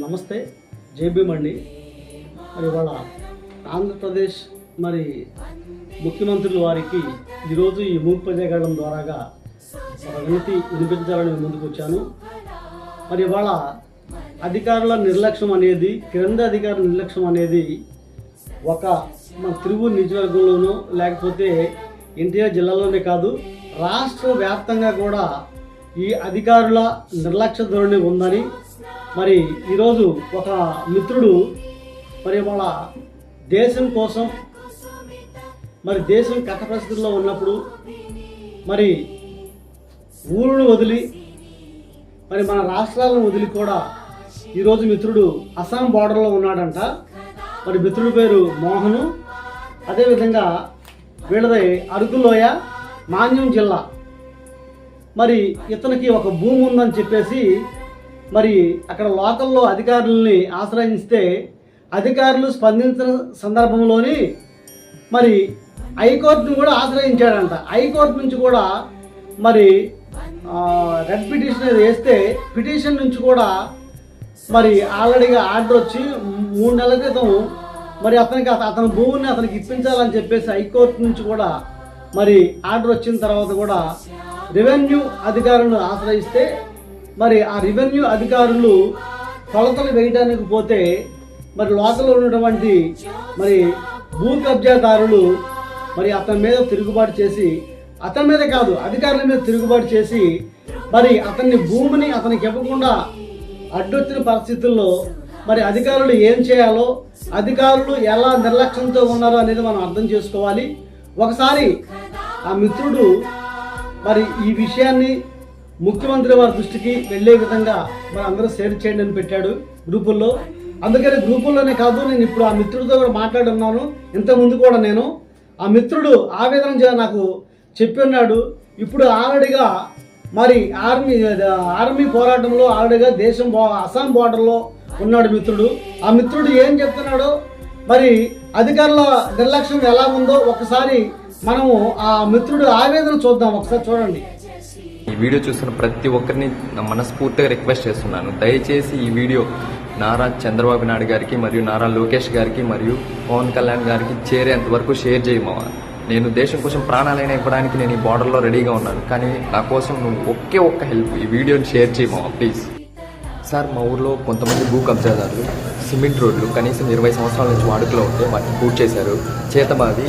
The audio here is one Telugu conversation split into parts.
నమస్తే జేబీ మండి మరి ఇవాళ ఆంధ్రప్రదేశ్ మరి ముఖ్యమంత్రుల వారికి ఈరోజు ఈ మూక్ ప్రజాగడం ద్వారాగా ఒక వినతి వినిపించాలని ముందుకు వచ్చాను. మరి ఇవాళ అధికారుల నిర్లక్ష్యం అనేది క్రింద అధికారుల నిర్లక్ష్యం అనేది ఒక మన తిరువూరు నియోజకవర్గంలోనూ లేకపోతే ఎన్టీఆర్ జిల్లాలోనే కాదు రాష్ట్ర వ్యాప్తంగా కూడా ఈ అధికారుల నిర్లక్ష్య ధోరణి ఉందని మరి ఈరోజు ఒక మిత్రుడు మరి వాళ్ళ దేశం కోసం మరి దేశం కట్ట పరిస్థితుల్లో ఉన్నప్పుడు మరి ఊరును వదిలి మరి మన రాష్ట్రాలను వదిలి కూడా ఈరోజు మిత్రుడు అస్సాం బార్డర్లో ఉన్నాడంట. మరి మిత్రుడి పేరు మోహను. అదేవిధంగా వీళ్ళది అరకులోయ మాన్యం జిల్లా. మరి ఇతనికి ఒక భూమి ఉందని చెప్పేసి మరి అక్కడ లోకల్లో అధికారులని ఆశ్రయిస్తే అధికారులు స్పందించిన సందర్భంలోని మరి హైకోర్టును కూడా ఆశ్రయించాడంట. హైకోర్టు నుంచి కూడా మరి రెడ్ పిటిషన్ వేస్తే పిటిషన్ నుంచి కూడా మరి ఆల్రెడీగా ఆర్డర్ వచ్చి మూడు నెలల క్రితం మరి అతనికి అత- అతని భూమిని అతనికి ఇప్పించాలని చెప్పేసి హైకోర్టు నుంచి కూడా మరి ఆర్డర్ వచ్చిన తర్వాత కూడా రెవెన్యూ అధికారులను ఆశ్రయిస్తే మరి ఆ రెవెన్యూ అధికారులు కొలతలు వేయడానికి పోతే మరి లోకల్లో ఉన్నటువంటి మరి భూ కబ్జాదారులు మరి అతని మీద తిరుగుబాటు చేసి అతని మీద కాదు అధికారుల మీద తిరుగుబాటు చేసి మరి అతన్ని భూమిని అతనికి ఇవ్వకుండా అడ్డొచ్చిన పరిస్థితుల్లో మరి అధికారులు ఏం చేయాలో అధికారులు ఎలా నిర్లక్ష్యంతో ఉన్నారో అనేది మనం అర్థం చేసుకోవాలి. ఒకసారి ఆ మిత్రుడు మరి ఈ విషయాన్ని ముఖ్యమంత్రి వారి దృష్టికి వెళ్ళే విధంగా మన అందరూ షేర్ చేయండి అని పెట్టాడు గ్రూపుల్లో. అందుకని గ్రూపుల్లోనే కాదు నేను ఇప్పుడు ఆ మిత్రుడితో కూడా మాట్లాడున్నాను ఇంతకుముందు కూడా నేను ఆ మిత్రుడు ఆవేదన చే- నాకు చెప్పి ఉన్నాడు. ఇప్పుడు ఆల్రెడీగా మరి ఆర్మీ ఆర్మీ పోరాటంలో ఆల్రెడీగా దేశం అస్సాం బార్డర్లో ఉన్నాడు మిత్రుడు. ఆ మిత్రుడు ఏం చెప్తున్నాడో మరి అధికారుల నిర్లక్ష్యం ఎలా ఉందో ఒకసారి మనము ఆ మిత్రుడు ఆవేదన చూద్దాం. ఒకసారి చూడండి. ఈ వీడియో చూస్తున్న ప్రతి ఒక్కరిని మనస్ఫూర్తిగా రిక్వెస్ట్ చేస్తున్నాను. దయచేసి ఈ వీడియో నారా చంద్రబాబు నాయుడు గారికి మరియు నారా లోకేష్ గారికి మరియు పవన్ కళ్యాణ్ గారికి చేరేంత వరకు షేర్ చేయమా నేను దేశం కోసం ప్రాణాలైనా ఇవ్వడానికి నేను ఈ బార్డర్లో రెడీగా ఉన్నాను. కానీ నా కోసం నువ్వు ఒకే ఒక్క హెల్ప్ ఈ వీడియోని షేర్ చేయమా ప్లీజ్. సార్ మా ఊర్లో కొంతమంది భూ కబ్జాదారులు సిమెంట్ రోడ్లు కనీసం ఇరవై సంవత్సరాల నుంచి వాడుకలో ఉంటే వాటిని పూర్తి చేశారు చేతబావి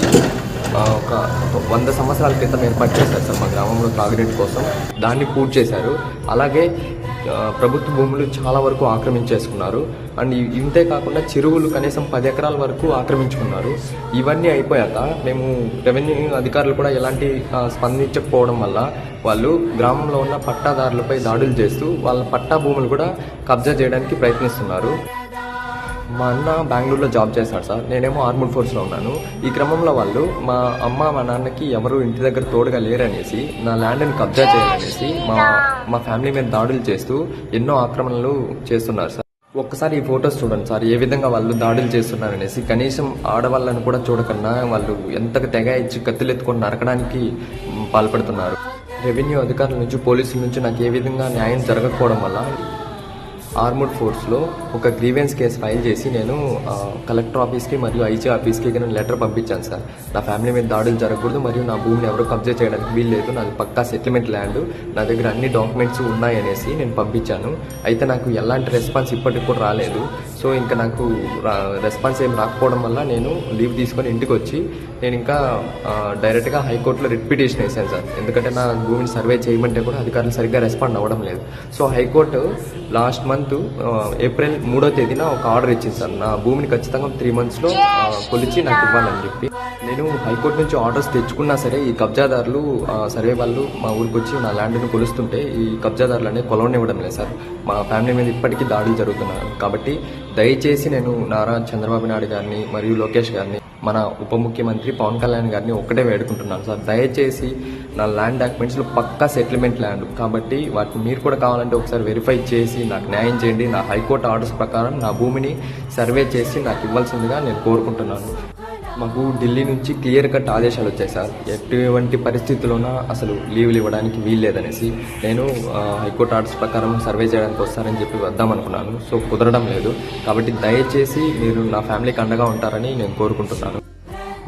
ఒక వంద సంవత్సరాల క్రితం ఏర్పాటు చేశారు సార్ మా గ్రామంలో తాగునీటి కోసం. దాన్ని పూర్తి చేశారు. అలాగే ప్రభుత్వ భూములు చాలా వరకు ఆక్రమించేసుకున్నారు. అండ్ ఇంతే కాకుండా చెరువులు కనీసం పది ఎకరాల వరకు ఆక్రమించుకున్నారు. ఇవన్నీ అయిపోయాక మేము రెవెన్యూ అధికారులు కూడా ఎలాంటి స్పందించకపోవడం వల్ల వాళ్ళు గ్రామంలో ఉన్న పట్టాదారులపై దాడులు చేస్తూ వాళ్ళ పట్టా భూములు కూడా కబ్జా చేయడానికి ప్రయత్నిస్తున్నారు. మా అన్న బెంగళూరులో జాబ్ చేస్తాడు సార్. నేనేమో ఆర్మూడ్ ఫోర్స్లో ఉన్నాను. ఈ క్రమంలో వాళ్ళు మా అమ్మ మా నాన్నకి ఎవరు ఇంటి దగ్గర తోడుగా లేరనేసి నా ల్యాండ్ని కబ్జా చేయాలనేసి మా మా ఫ్యామిలీ మీద దాడులు చేస్తూ ఎన్నో ఆక్రమణలు చేస్తున్నారు సార్. ఒక్కసారి ఈ ఫొటోస్ చూడండి సార్ ఏ విధంగా వాళ్ళు దాడులు చేస్తున్నారనేసి. కనీసం ఆడవాళ్ళని కూడా చూడకుండా వాళ్ళు ఎంతగా తెగ ఇచ్చి కత్తులెత్తుకొని నరకడానికి పాల్పడుతున్నారు. రెవెన్యూ అధికారుల నుంచి పోలీసుల నుంచి నాకు ఏ విధంగా న్యాయం జరగకపోవడం వల్ల ఆర్మర్డ్ ఫోర్స్లో ఒక గ్రీవెన్స్ కేసు ఫైల్ చేసి నేను కలెక్టర్ ఆఫీస్కి మరియు ఐజీ ఆఫీస్కి నేను లెటర్ పంపించాను సార్. నా ఫ్యామిలీ మీద దాడులు జరగకూడదు మరియు నా భూమిని ఎవరు కబ్జా చేయడానికి వీల్లేదు నాది పక్కా సెటిల్మెంట్ ల్యాండ్. నా దగ్గర అన్ని డాక్యుమెంట్స్ ఉన్నాయనేసి నేను పంపించాను. అయితే నాకు ఎలాంటి రెస్పాన్స్ ఇప్పటికి కూడా రాలేదు. సో ఇంకా నాకు రెస్పాన్స్ ఏం రాకపోవడం వల్ల నేను లీవ్ తీసుకొని ఇంటికి వచ్చి నేను ఇంకా డైరెక్ట్గా హైకోర్టులో రిట్ పిటిషన్ వేసాను సార్. ఎందుకంటే నా భూమిని సర్వే చేయమంటే కూడా అధికారులు సరిగ్గా రెస్పాండ్ అవ్వడం లేదు. So high court last month April మూడో తేదీన ఒక ఆర్డర్ ఇచ్చింది సార్. నా భూమిని ఖచ్చితంగా త్రీ మంత్స్లో కొలిచి నాకు ఇవ్వాలని చెప్పి. నేను హైకోర్టు నుంచి ఆర్డర్స్ తెచ్చుకున్నా సరే ఈ కబ్జాదారులు సర్వే వాళ్ళు మా ఊరికి వచ్చి నా ల్యాండ్ని కొలుస్తుంటే ఈ కబ్జాదారులు అనేది కొలవనివ్వడం లేదు సార్. మా ఫ్యామిలీ మీద ఇప్పటికీ దాడులు జరుగుతున్నాయి. కాబట్టి దయచేసి నేను నారా చంద్రబాబు నాయుడు గారిని మరియు లోకేష్ గారిని మన ఉప ముఖ్యమంత్రి పవన్ కళ్యాణ్ గారిని ఒక్కటే వేడుకుంటున్నాను సార్. దయచేసి నా ల్యాండ్ డాక్యుమెంట్స్లో పక్కా సెటిల్మెంట్ ల్యాండ్. కాబట్టి వాటిని మీరు కూడా కావాలంటే ఒకసారి వెరిఫై చేసి నాకు న్యాయం చేయండి. నా హైకోర్టు ఆర్డర్స్ ప్రకారం నా భూమిని సర్వే చేసి నాకు ఇవ్వాల్సిందిగా నేను కోరుకుంటున్నాను. మాకు ఢిల్లీ నుంచి క్లియర్ కట్ ఆదేశాలు వచ్చాయి సార్. ఎటువంటి పరిస్థితుల్లోనా అసలు లీవ్లు ఇవ్వడానికి వీల్లేదనేసి నేను హైకోర్టు ఆర్డర్స్ ప్రకారం సర్వే చేయడానికి వస్తారని చెప్పి వద్దాం అనుకున్నాను. సో కుదరడం లేదు. కాబట్టి దయచేసి మీరు నా ఫ్యామిలీకి అండగా ఉంటారని నేను కోరుకుంటున్నాను.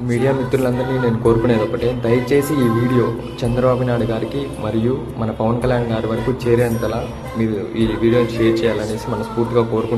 మీడియా మిత్రులందరినీ నేను కోరుకునేది ఒకటే. దయచేసి ఈ వీడియో చంద్రబాబు నాయుడు గారికి మరియు మన పవన్ కళ్యాణ్ గారి వరకు చేరేంతలా మీరు ఈ వీడియోని షేర్ చేయాలనేసి మనస్ఫూర్తిగా కోరుకుంటున్నాను.